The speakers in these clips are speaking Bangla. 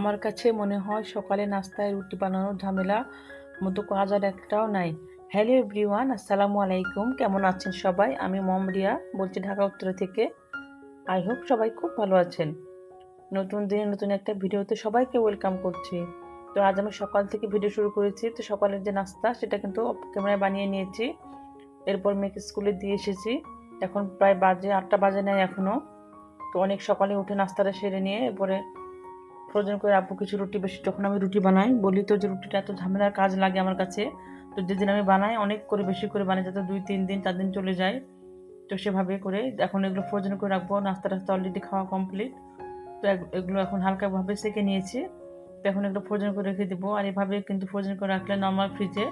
আমার কাছে মনে হয় সকালে নাস্তায় রুটি বানানোর ঝামেলা মতো কাজ আর একটাও নাই। হ্যালো এভরিওয়ান, আসসালামু আলাইকুম। কেমন আছেন সবাই? আমি মমরিয়া বলছি ঢাকা উত্তর থেকে। আই হোপ সবাই খুব ভালো আছেন। নতুন দিনে নতুন একটা ভিডিওতে সবাইকে ওয়েলকাম করছি। তো আজ আমি সকাল থেকে ভিডিও শুরু করেছি। তো সকালের যে নাস্তা, সেটা কিন্তু ক্যামেরায় বানিয়ে নিয়েছি। এরপর মেয়েকে স্কুলে দিয়ে এসেছি। এখন প্রায় বাজে, আটটা বাজে নেয় এখনও তো অনেক সকালে উঠে নাস্তাটা সেরে নিয়ে এরপরে ফ্রোজেন করে আপু কিছু রুটি বেশি, যখন আমি রুটি বানাই, বলি তো যে রুটিটা এত ঝামেলার কাজ লাগে আমার কাছে, তো যেদিন আমি বানাই, অনেক করে বেশি করে বানাই যাতে দুই, তিন দিন চার দিন চলে যায়। তো সেভাবে করে, এখন এগুলো ফ্রোজেন করে রাখব, নাস্তা টাস্তা অলরেডি খাওয়া কমপ্লিট তো এগুলো এখন হালকাভাবে সেকে নিয়েছি। তো এখন এগুলো ফ্রোজেন করে রেখে দেবো, আর এভাবে কিন্তু ফ্রোজেন করে রাখলে নর্মাল ফ্রিজে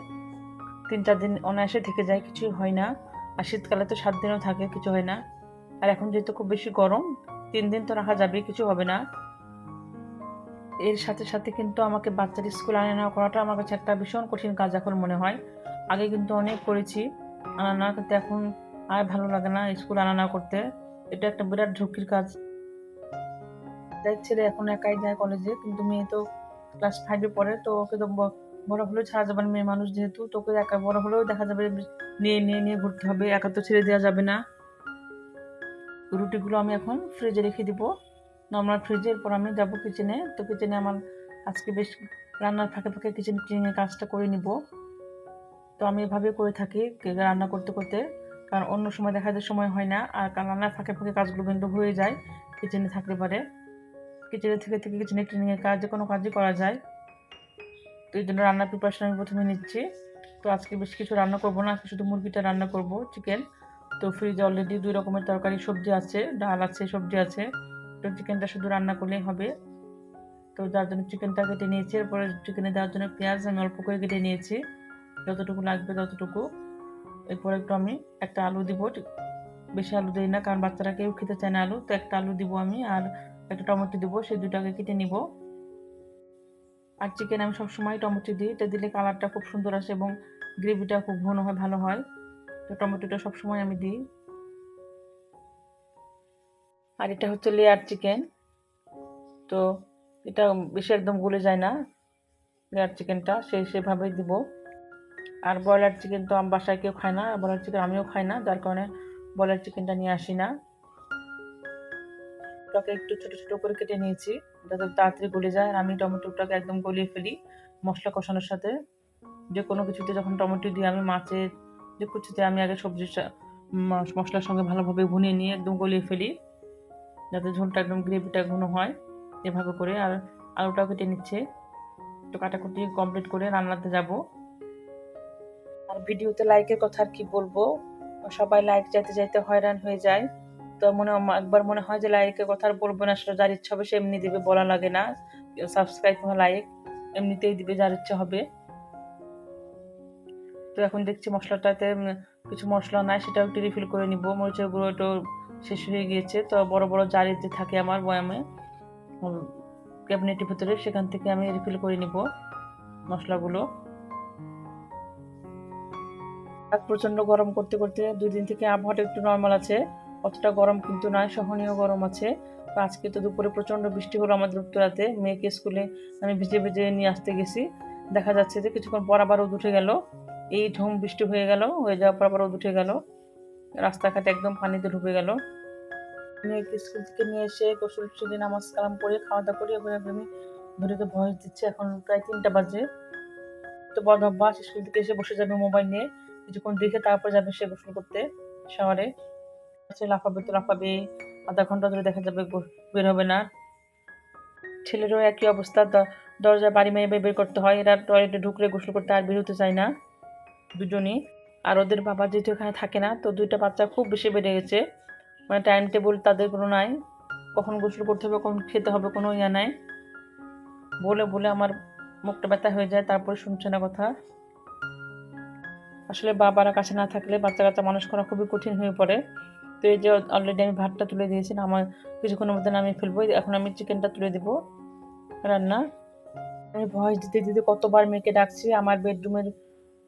তিন চার দিন অনায়াসে থেকে যায়, কিছু হয় না। আর শীতকালে তো সাত দিনও থাকে, কিছু হয় না। আর এখন যেহেতু খুব বেশি গরম, তিন দিন তো রাখা যাবে, কিছু হবে না। এর সাথে সাথে কিন্তু আমাকে বাচ্চার স্কুল আনা নেওয়া করাটা আমার কাছে একটা ভীষণ কঠিন কাজ এখন মনে হয়। আগে কিন্তু অনেক করেছি আনা নেওয়া কিন্তু এখন আর ভালো লাগে না স্কুল আনা নেওয়া করতে। এটা একটা বিরাট ঝুঁকির কাজ। তাই ছেলে এখন একাই যায় কলেজে, কিন্তু মেয়ে তো ক্লাস ফাইভে পড়ে, তো ওকে তো বড় হলেও ছাড়া যাবে না মেয়ে মানুষ যেহেতু তোকে একা বড় হলেও দেখা যাবে নিয়ে নিয়ে নিয়ে ঘুরতে হবে, একা তো ছেড়ে দেওয়া যাবে না। রুটিগুলো আমি এখন ফ্রিজে রেখে দিব। নর্মাল ফ্রিজে এরপর আমি যাব কিচেনে তো কিচেনে আমার আজকে বেশ রান্নার ফাঁকে ফাঁকে কিচেন ক্লিনের কাজটা করে নিব। তো আমি এভাবে করে থাকি রান্না করতে করতে। কারণ অন্য সময় দেখা যায় সময় হয় না, আর কারণ রান্নার ফাঁকে ফাঁকে কাজগুলো কিন্তু হয়ে যায় কিচেনে থাকতে পারে। কিচেনে থেকে থেকে কিচেনে ক্লিনিংয়ের কাজ যে কোনো কাজই করা যায়। তো এই জন্য রান্নার প্রিপারেশন আমি প্রথমে নিচ্ছি। তো আজকে বেশ কিছু রান্না করব না, আজকে শুধু মুরগিটা রান্না করব চিকেন তো ফ্রিজে অলরেডি দুই রকমের তরকারি, সবজি আছে, ডাল আছে, সবজি আছে। তো চিকেনটা শুধু রান্না করলেই হবে। তো যার জন্য চিকেনটা কেটে নিয়েছি, এরপরে চিকেনে দেওয়ার জন্য পেঁয়াজ আমি অল্প করে কেটে নিয়েছি। যতটুকু লাগবে ততটুকু। এরপর একটু আমি একটা আলু দিব। বেশি আলু দিই না, কারণ বাচ্চারা কেউ খেতে চায় না আলু। তো একটা আলু দিব আমি আর একটা টমেটো দিব সেই দুটাকে কেটে নিব। আর চিকেন আমি সবসময় টমেটো দিই। এটা দিলে কালারটা খুব সুন্দর আসে এবং গ্রেভিটা খুব ঘন হয় ভালো হয়। তো টমেটোটা সবসময় আমি দিই। আর এটা হচ্ছে লেয়ার চিকেন তো এটা বেশি একদম গলে যায় না লেয়ার চিকেনটা সেই সেভাবেই দিব। আর ব্রয়লার চিকেন তো আমার বাসায় কেউ খায় না ব্রয়লার চিকেন আমিও খাই না, যার কারণে ব্রয়লার চিকেনটা নিয়ে আসি না। ওটাকে একটু ছোট ছোট করে কেটে নিয়েছি, যাতে তাড়াতাড়ি গলে যায়। আর আমি টমেটোটাকে একদম গলিয়ে ফেলি মশলা কষানোর সাথে। যে কোনো কিছুতে যখন টমেটো দিই, আমি মাছের যে কিছুতে আমি আগে সবজির মশলার সঙ্গে ভালোভাবে ভুনিয়ে নিয়ে একদম গলিয়ে ফেলি। যাতে ঝোলটা একদম গ্রেভিটা ঘন হয়, এভাবে করে। আর আলুটাও কেটে নিচ্ছে। তো কাটাকুটি কমপ্লিট করে রান্নাতে যাব। আর ভিডিওতে লাইকের কথা আর কি বলব? সবাই লাইক চাইতে চাইতে হয়রান হয়ে যায়। তো মনে একবার মনে হয় যে লাইকের কথা আর বলব না, সেটা যার ইচ্ছা হবে সে এমনি দিবে, বলা লাগে না। সাবস্ক্রাইব লাইক এমনিতেই দিবে, যার ইচ্ছা হবে। তো এখন দেখছি মশলাটাতে কিছু মশলা নাই, সেটাও একটু রিফিল করে নিব। মরিচের গুঁড়ো একটু শেষ হয়ে গিয়েছে। তো বড় বড় জারিতে থাকে আমার বয়ামে। ক্যাবিনেটের ভিতরে সেখান থেকে আমি রিফিল করে নিব মশলাগুলো। আর প্রচণ্ড গরম করতে করতে দুই দিন থেকে আবহাওয়াটা একটু নর্মাল আছে। অতটা গরম কিন্তু নয়, সহনীয় গরম আছে। তো আজকে তো দুপুরে প্রচণ্ড বৃষ্টি হলো আমাদের উত্তরাতে। মেয়েকে স্কুলে আমি ভিজে ভিজে নিয়ে আসতে গেছি। দেখা যাচ্ছে যে কিছুক্ষণ পর আবার রোদ উঠে গেল। এই ঝুম বৃষ্টি হয়ে গেল, হয়ে যাওয়ার পর আবার রোদ উঠে গেল। রাস্তাঘাটে একদম পানিতে ঢুকে গেল। মেয়েকে স্কুল থেকে নিয়ে এসে গোসল টুসল নামাজ কালাম করে। খাওয়া দাওয়া করে আমি ভিডিওতে ভয়েস দিচ্ছে। এখন প্রায় তিনটা বাজে। তো বড় অভ্যাস স্কুল থেকে এসে বসে যাবে মোবাইল নিয়ে। কিছুক্ষণ দেখে তারপর যাবে সে গোসল করতে শহরে সে লাফাবে তো লাফাবে। আধা ঘণ্টা ধরে দেখা যাবে বের হবে না। ছেলেরও একই অবস্থা। দরজা বাড়ি মেয়ে বের করতে হয়। এরা টয়লেটে ঢুকলে গোসল করতে আর বের হতে চায় না। দুজনই। আর ওদের বাবা যেহেতু এখানে থাকে না, তো দুইটা বাচ্চা খুব বেশি বেড়ে গেছে। মানে টাইম টেবিল তাদের কোনো নাই কখন গোসল করতে হবে, কখন খেতে হবে কোনো ইয়া নাই। বলে বলে আমার মুখটা ব্যথা হয়ে যায়, তারপরে শুনছে না কথা। আসলে বাবারা কাছে না থাকলে বাচ্চা কাচ্চা মানুষ করা খুবই কঠিন হয়ে পড়ে। তো এই যে অলরেডি আমি ভাতটা তুলে দিয়েছি, না আমার কিছুক্ষণের মধ্যে আমি ফেলব। এখন আমি চিকেনটা তুলে দেবো রান্না। আমি ভয়েস দিতে দিতে কতবার মেয়েকে ডাকছি, আমার বেডরুমের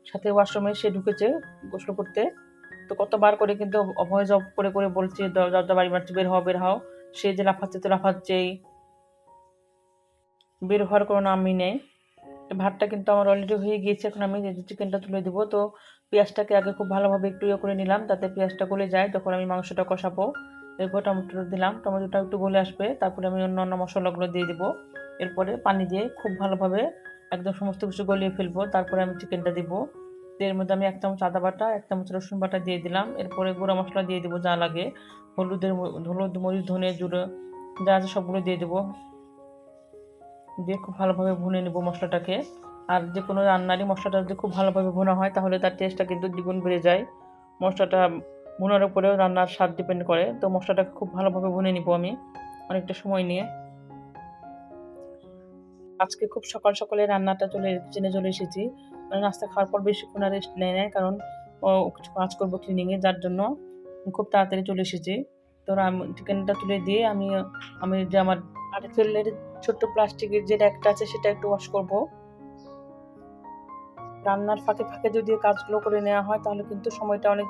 সাথে ওয়াশরুমে সে ঢুকেছে গোসল করতে। তো কতবার করে কিন্তু অভয় জব করে করে বলছে দরজা বাড়ি মারছে বের হও বের হও। সে যে লাফাচ্ছে, তো লাফাচ্ছেই। বের হওয়ার কোনো নামই নেই। ভাতটা কিন্তু আমার অলরেডি হয়ে গিয়েছে, এখন আমি চিকেনটা তুলে দেবো। তো পেঁয়াজটাকে আগে খুব ভালোভাবে একটু ইয়ে করে নিলাম, তাতে পেঁয়াজটা গলে যায়। তখন আমি মাংসটা কষাবো। এরপর টমেটো দিলাম। টমেটোটা একটু গলে আসবে। তারপরে আমি অন্য অন্য মশলাগুলো দিয়ে দেবো। এরপরে পানি দিয়ে খুব ভালোভাবে একদম সমস্ত কিছু গলিয়ে ফেলব, তারপরে আমি চিকেনটা দিব। এর মধ্যে আমি এক চামচ আদা বাটা, এক চামচ রসুন বাটা দিয়ে দিলাম। এরপরে গুঁড়া মশলা দিয়ে দেবো যা লাগে। হলুদের হলুদ, মরিচ, ধনে জুড়ে যা আছে সবগুলো দিয়ে দেবো। দিয়ে খুব ভালোভাবে ভুনে নেব মশলাটাকে। আর যে কোনো রান্নারই মশলাটা যদি খুব ভালোভাবে ভুনা হয়, তাহলে তার টেস্টটা কিন্তু দ্বিগুণ বেড়ে যায়। মশলাটা ভুনার উপরেও রান্নার স্বাদ ডিপেন্ড করে। তো মশলাটাকে খুব ভালোভাবে ভুনে নিব আমি অনেকটা সময় নিয়ে। আজকে খুব সকাল সকালে রান্নাটা চলে কিচেনে চলে এসেছি। মানে নাস্তা খাওয়ার পর বেশিক্ষণ আর রেস্ট নেয় নেয় কারণ কিছু কাজ করব ক্লিনিংয়ে যার জন্য খুব তাড়াতাড়ি চলে এসেছি। তো চিকেনটা তুলে দিয়ে আমি আমি যে আমার আরএফএলের ছোট্ট প্লাস্টিকের যে একটা আছে সেটা একটু ওয়াশ করব। রান্নার ফাঁকে ফাঁকে যদি কাজগুলো করে নেওয়া হয়, তাহলে কিন্তু সময়টা অনেক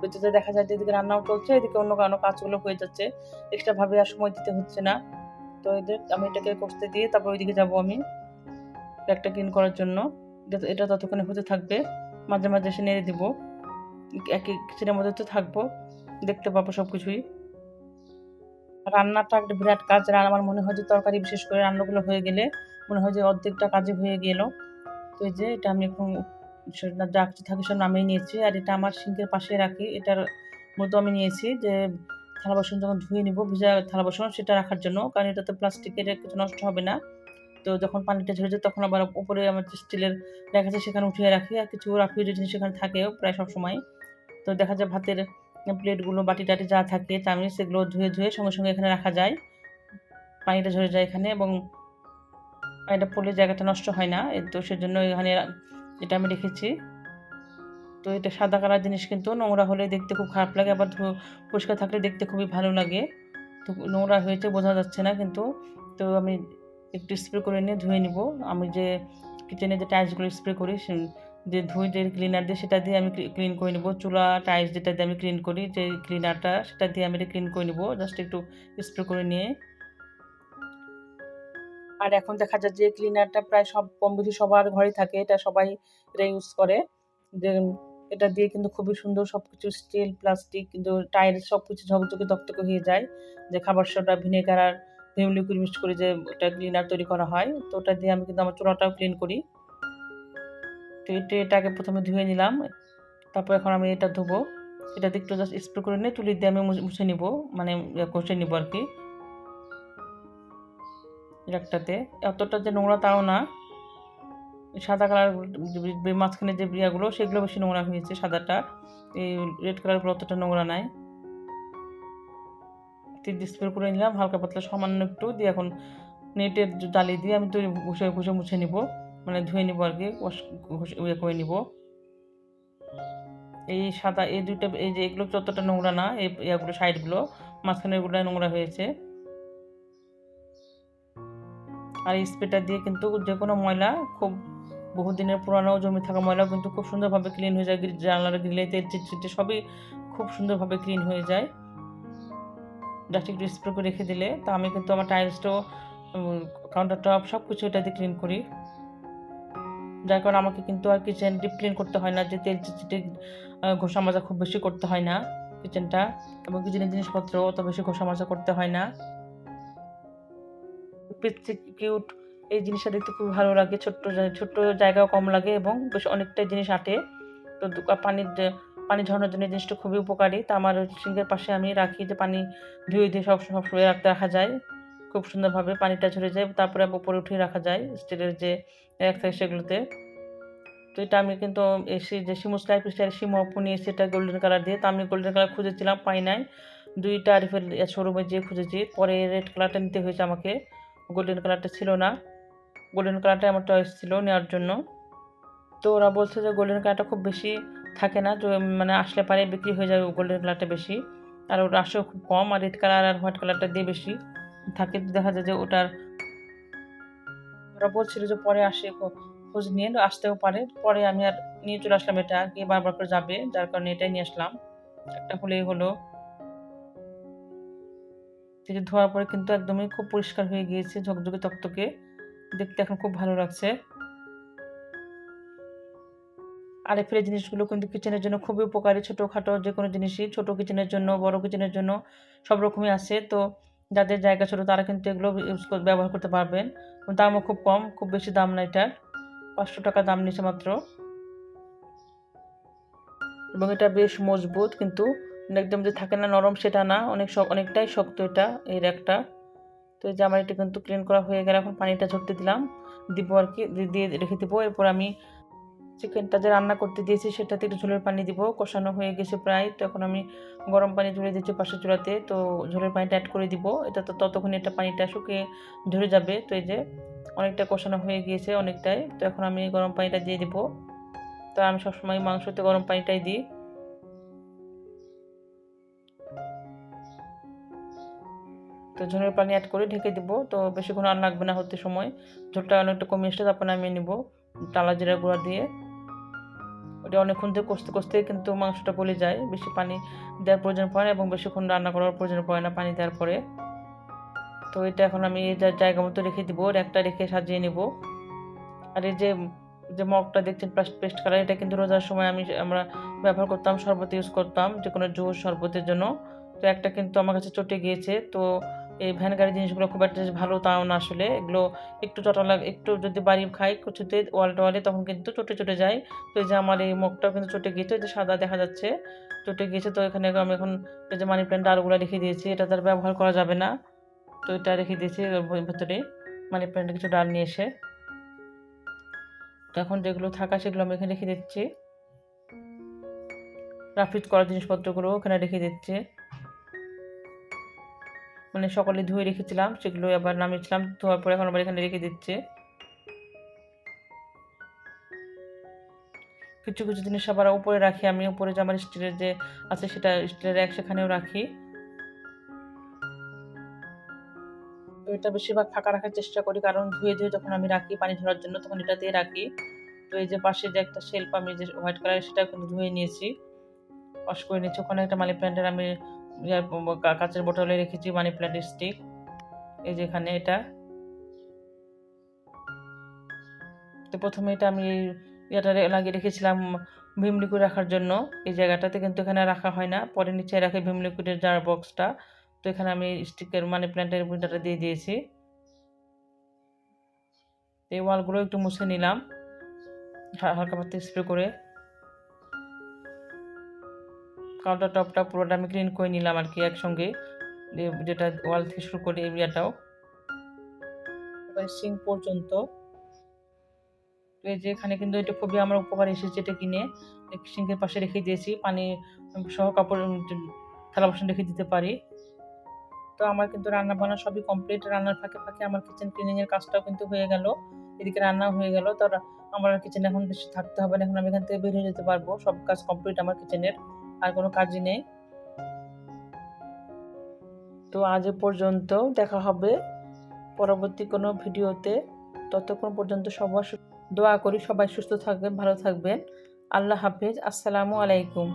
বেঁচে দেখা যায় যে এদিকে রান্নাও চলছে, এদিকে অন্য কোনো কাজগুলো হয়ে যাচ্ছে। এক্সট্রা ভাবে আর সময় দিতে হচ্ছে না। তো এদের, আমি এটাকে কষতে দিয়ে তারপর ওইদিকে যাব আমি একটা ক্লিন করার জন্য। এটা- ততক্ষণে হতে থাকবে। মাঝে মাঝে এসে নেড়ে দিব। একই কিচেনের মধ্যে তো থাকব। দেখতে পাবো সব কিছুই রান্নাটা একটা বিরাট কাজ। আর আমার মনে হয় যে তরকারি বিশেষ করে রান্নাগুলো হয়ে গেলে মনে হয় যে অর্ধেকটা কাজে হয়ে গেল। তো এই যে এটা আমি এখন যা কিছু থাকে সব নামিয়ে নিয়েছি। আর এটা আমার সিঙ্কের পাশে রাখি। এটার মতো আমি নিয়েছি যে থালা বাসন যখন ধুয়ে নিব, ভিজা থালা বাসন সেটা রাখার জন্য, কারণ এটা তো প্লাস্টিকের কিছু নষ্ট হবে না। তো যখন পানিটা ঝরে যায়, তখন আবার উপরে আমার স্টিলের দেখা যায় সেখানে উঠিয়ে রাখি। আর কিছু রাফিউজ জিনিস সেখানে থাকেও প্রায় সব সময়। তো দেখা যায় ভাতের প্লেটগুলো, বাটি টাটি যা থাকে, চামচ সেগুলো ধুয়ে ধুয়ে সঙ্গে সঙ্গে এখানে রাখা যায়। পানিটা ঝরে যায় এখানে এবং পানিটা পড়লে জায়গাটা নষ্ট হয় না। তো সেজন্য এখানে এটা আমি রেখেছি। তো এটা সাদা কালার জিনিস কিন্তু নোংরা হলে দেখতে খুব খারাপ লাগে, আবার পরিষ্কার থাকলে দেখতে খুবই ভালো লাগে। তো নোংরা হয়েছে বোঝা যাচ্ছে না কিন্তু, তো আমি একটু স্প্রে করে নিয়ে ধুয়ে নিব। আমি যে কিচেনে যে টাইলসগুলো স্প্রে করি যে ধুই যে ক্লিনার দিয়ে সেটা দিয়ে আমি ক্লিন করে নিব। চুলা টাইলস যেটা দিয়ে আমি ক্লিন করি, যে ক্লিনারটা সেটা দিয়ে আমি এটা ক্লিন করে নেব। জাস্ট একটু স্প্রে করে নিয়ে। আর এখন দেখা যায় যে ক্লিনারটা প্রায় সব কম বেশি সবার ঘরে থাকে, এটা সবাই এটা ইউজ করে। যে এটা দিয়ে কিন্তু খুবই সুন্দর সব কিছু স্টিল প্লাস্টিক কিন্তু টায়ার সব কিছু ঝকঝকে তকতকে হয়ে যায়। যে খাবার সোডা ভিনেগার আর ভিম লিকুইড মিক্স করে যে ওটা ক্লিনার তৈরি করা হয়, তো ওটা দিয়ে আমি কিন্তু আমার চুলাটাও ক্লিন করি। তো এটা এটাকে প্রথমে ধুয়ে নিলাম, তারপর এখন আমি এটা ধোবো। এটা দিয়ে একটু জাস্ট স্প্রে করে নিয়ে তুলি দিয়ে আমি মুছে- মুছে নিব মানে ইয়ে কষে নিব আর কি। একটাতে। এতটা যে নোংরা তাও না সাদা কালার মাঝখানে যে বিয়াগুলো, সেগুলো বেশি নোংরা হয়েছে সাদাটা। এই রেড কালারগুলো অতটা নোংরা নাই। স্প্রে করে নিলাম, হালকা পাতলা সামান্য একটু দিয়ে এখন নেটের জালি দিয়ে আমি তৈরি ঘষে ঘষে মুছে নিব। মানে ধুয়ে নিব আর কি ইয়ে করে নিব। এই সাদা, এই দুইটা, এই যে এগুলো যতটা নোংরা না, এই ইয়াগুলো, সাইডগুলো মাঝখানে এগুলো নোংরা হয়েছে। আর স্প্রেটা দিয়ে কিন্তু যে কোনো ময়লা খুব বহুদিনের পুরানো জমি থাকা ময়লা কিন্তু খুব সুন্দরভাবে ক্লিন হয়ে যায় জানলার গ্রিলে তেল চিটচিটে সবই খুব সুন্দরভাবে ক্লিন হয়ে যায়। জাস্ট একটু স্প্রে করে রেখে দিলে, তা আমি কিন্তু আমার টাইলসটাও কাউন্টার টপ সব কিছু এটা দিয়ে ক্লিন করি। যার কারণে আমাকে কিন্তু আর কিচেন ডিপ ক্লিন করতে হয় না, যে তেল চিটচিটে ঘষা মাজা খুব বেশি করতে হয় না কিচেনটা এবং কিচেনের জিনিসপত্র অত বেশি ঘষা মাজা করতে হয় না। কিউট এই জিনিসটা দেখতে খুব ভালো লাগে। ছোট্ট ছোট্ট জায়গাও কম লাগে এবং বেশ অনেকটা জিনিস আটে। তো পানির পানি ঝরানোর জন্য জিনিসটা খুবই উপকারী। তা আমার সিঙ্কের পাশে আমি রাখি যে পানি ধুয়ে দিয়ে সব সব সময় রাখতে রাখা যায়। খুব সুন্দরভাবে পানিটা ঝরে যায়। তারপরে উপরে উঠিয়ে রাখা যায় স্টিলের যে এক থাকে সেগুলোতে। তো এটা আমি কিন্তু এসে যে শিমু স্টাইপ স্টাইল শিমু অপু নিয়ে সেটা গোল্ডেন কালার দিয়ে। তো আমি গোল্ডেন কালার খুঁজেছিলাম, পাই নাই। দুইটা আরিফের শোরুমে যেয়ে খুঁজেছি। পরে রেড কালারটা নিতে হয়েছে আমাকে। গোল্ডেন কালারটা ছিল না। গোল্ডেন কালারটা আমার চয়েস ছিল নেওয়ার জন্য। তো ওরা বলছে যে গোল্ডেন কালারটা খুব বেশি থাকে না, তো মানে আসলে পারে বিক্রি হয়ে যাবে গোল্ডেন কালারটা বেশি। আর ওটা আসেও খুব কম, আর রেড কালার আর হোয়াইট কালারটা দিয়ে বেশি থাকে। দেখা যায় যে ওটার ওরা বলছিল যে পরে আসে, খোঁজ নিয়ে আসতেও পারে। পরে আমি আর নিয়ে চলে আসলাম এটা, কি বারবার করে যাবে, যার কারণে এটাই নিয়ে আসলাম। একটা হলেই হলো। থেকে ধোয়ার পরে কিন্তু একদমই খুব পরিষ্কার হয়ে গিয়েছে ঝকঝকে তকতকে। দেখতে এখন খুব ভালো লাগছে। আর এই জিনিসগুলো কিন্তু কিচেনের জন্য খুবই উপকারী। ছোটোখাটো যে কোনো জিনিসই, ছোটো কিচেনের জন্য, বড় কিচেনের জন্য সব রকমই আছে। তো যাদের জায়গা ছোটো তারা কিন্তু এগুলো ইউজ ব্যবহার করতে পারবেন। দামও খুব কম, খুব বেশি দাম না এটার। পাঁচশো টাকা দাম নিচ্ছে মাত্র। এবং এটা বেশ মজবুত কিন্তু, একদম যে থাকে না নরম সেটা না, অনেক অনেকটাই শক্ত এটা, এর র্যাকটা তো এই যে আমার এটা কিন্তু ক্লিন করা হয়ে গেলে। এখন পানিটা ঝরতে দিলাম। দিব আর কি দিয়ে রেখে দেবো। এরপর আমি চিকেনটা যে রান্না করতে দিয়েছি, সেটাতে একটু ঝোলের পানি দিব। কষানো হয়ে গেছে প্রায়। তো এখন আমি গরম পানি ঝরে দিচ্ছি পাশের চুলাতে। তো ঝোলের পানিটা অ্যাড করে দিব। এটা তো ততক্ষণ এটা পানিটা শুকিয়ে ঝরে যাবে। তো এই যে অনেকটা কষানো হয়ে গিয়েছে অনেকটাই। তো এখন আমি গরম পানিটা দিয়ে দিব। তো আমি সবসময় মাংসতে গরম পানিটাই দিই। তো ঝোলের পানি অ্যাড করে ঢেকে দিব। তো বেশিক্ষণ আর লাগবে না হতে সময়। ঝোলটা অনেকটা কমে এসে তারপর নামিয়ে নিব টালা জিরা গুঁড়া দিয়ে। ওটা অনেকক্ষণ ধরে কষতে কষতে কিন্তু মাংসটা গলে যায়, বেশি পানি দেওয়ার প্রয়োজন পড়ে না এবং বেশিক্ষণ রান্না করার প্রয়োজন পড়ে না পানি দেওয়ার পরে। তো এটা এখন আমি এটা জায়গা মতো রেখে দিব একটা রেখে সাজিয়ে নিব। আর এই যে যে মগটা দেখছেন পেস্ট কালার এটা কিন্তু রোজার সময় আমি আমরা ব্যবহার করতাম, শরবত ইউজ করতাম যে কোনো জুস, শরবতের জন্য। তো একটা কিন্তু আমার কাছে চটে গিয়েছে, তো এই ভ্যান গাড়ি জিনিসগুলো খুব একটা ভালো তাও না আসলে। এগুলো একটু চটা লাগে, একটু যদি বাড়ি খাই কিছুতে ওয়াল টোয়ালে তখন কিন্তু চটে চটে যায়। তো এই যে আমার এই মুখটাও কিন্তু চটে গিয়েছে যে সাদা দেখা যাচ্ছে, চটে গিয়েছে। তো এখানে আমি এখন এই যে মানি প্ল্যান্ট আলুগুলো রেখে দিয়েছি, এটা তার ব্যবহার করা যাবে না। তো এটা রেখে দিয়েছি ভেতরে। মানি প্ল্যান্টে কিছু ডাল নিয়ে এসে। এখন যেগুলো থাকা সেগুলো আমি এখানে রেখে দিচ্ছি। রাফিজ করা জিনিসপত্রগুলো ওখানে রেখে দিচ্ছি। মানে সকালে ধুয়ে রেখেছিলাম সেগুলো আবার নামিয়েছিলাম, ধোয়ার পরে এখন আবার এখানে রেখে দিচ্ছে। কিছু কিছু জিনিস আবার উপরে রাখি, আমি উপরে যে আমার স্টিলের যে আছে সেটা স্টিলের এক সেখানেও রাখি। তো এটা বেশিরভাগ ফাঁকা রাখার চেষ্টা করি, কারণ ধুয়ে ধুয়ে যখন আমি রাখি পানি ধরার জন্য, তখন এটা দিয়ে রাখি। তো এই যে পাশে যে একটা শেল্প আমি যে হোয়াইট কালারের সেটা ধুয়ে নিয়েছি। ওয়াশ করে নিয়েছি। ওখানে একটা মানি প্ল্যান্টের আমি কাঁচের বোতলে রেখেছি মানি প্ল্যান্টের স্টিক। এই যে এখানে এটা। তো প্রথমে এটা আমি এটা লাগিয়ে রেখেছিলাম ভিম লিকুইড রাখার জন্য। এই জায়গাটাতে কিন্তু এখানে রাখা হয় না। পরে নিচে রাখে ভিম লিকুইডের যার বক্সটা তো এখানে আমি স্টিকের মানি প্ল্যান্টের বুইটাটা দিয়ে দিয়েছি। এই ওয়ালগুলো একটু মুছে নিলাম। হালকা পাতে স্প্রে করে। কাউন্টার টপটা পুরোটা আমি ক্লিন করে নিলাম আর কি একসঙ্গে। যেটা ওয়াল থেকে শুরু করে এরিয়াটাও সিঙ্ক পর্যন্ত। এই যে এখানে কিন্তু এটা খুবই আমার উপকার এসেছে এটা কিনে। সিঙ্কের পাশে রেখে দিয়েছি, পানি সহ কাপড় থালা বাসন রেখে দিতে পারি। তো আমার কিন্তু রান্না বান্না সবই কমপ্লিট রান্নার ফাঁকে ফাঁকে আমার কিচেন ক্লিনিংয়ের কাজটাও কিন্তু হয়ে গেল। এদিকে রান্নাও হয়ে গেল, তো আমার কিচেনে এখন বেশি থাকতে হবে না, এখন আমি এখান থেকে বের হয়ে যেতে পারব। সব কাজ কমপ্লিট আমার কিচেনের আর কোনো কাজই নেই। তো আজ পর্যন্ত দেখা হবে পরবর্তী কোনো ভিডিওতে। ততক্ষণ পর্যন্ত সবার দোয়া করি সবাই সুস্থ থাকবেন, ভালো থাকবেন। আল্লাহ হাফিজ। আসসালামু আলাইকুম।